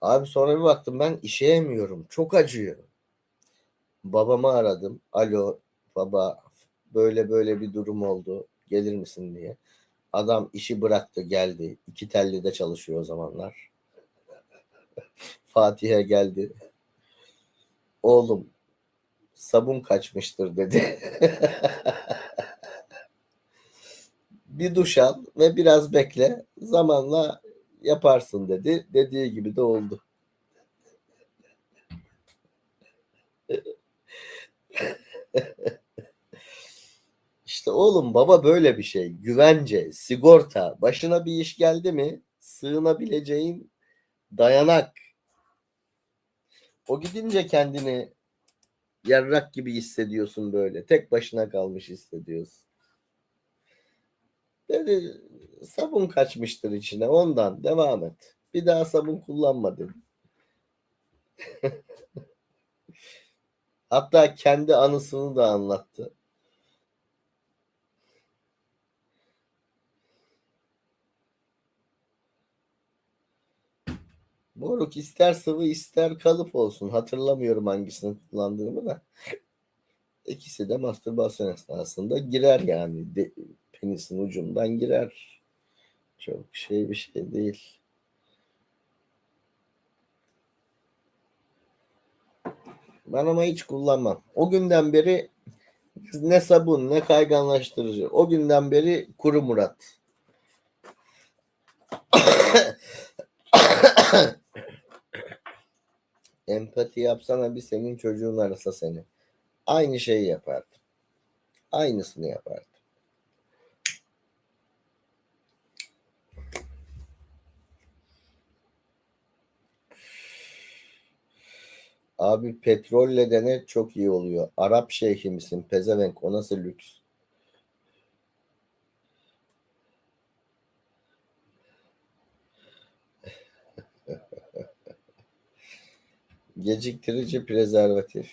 Abi sonra bir baktım ben işeyemiyorum. Çok acıyor. Babamı aradım. Alo baba böyle böyle bir durum oldu. Gelir misin diye. Adam işi bıraktı geldi. İki telli de çalışıyor o zamanlar. Fatih'e geldi. Oğlum sabun kaçmıştır dedi. bir duş al ve biraz bekle. Zamanla yaparsın dedi. Dediği gibi de oldu. İşte oğlum baba böyle bir şey. Güvence, sigorta, başına bir iş geldi mi sığınabileceğin dayanak. O gidince kendini yarrak gibi hissediyorsun böyle. Tek başına kalmış hissediyorsun. Dedi sabun kaçmıştır içine ondan devam et. Bir daha sabun kullanma dedi. Hatta kendi anısını da anlattı. Moruk ister sıvı ister kalıp olsun. Hatırlamıyorum hangisini kullandığımı da. İkisi de mastürbasyon esnasında girer yani. De, penisin ucundan girer. Çok şey bir şey değil. Ben ama hiç kullanmam. O günden beri ne sabun ne kayganlaştırıcı. O günden beri kuru Murat. Empati yapsana bir senin çocuğun arasa seni. Aynı şeyi yapardım. Aynısını yapardım. Abi petrolle dene çok iyi oluyor. Arap şeyhi misin? Pezevenk o nasıl lüks? Geciktirici prezervatif.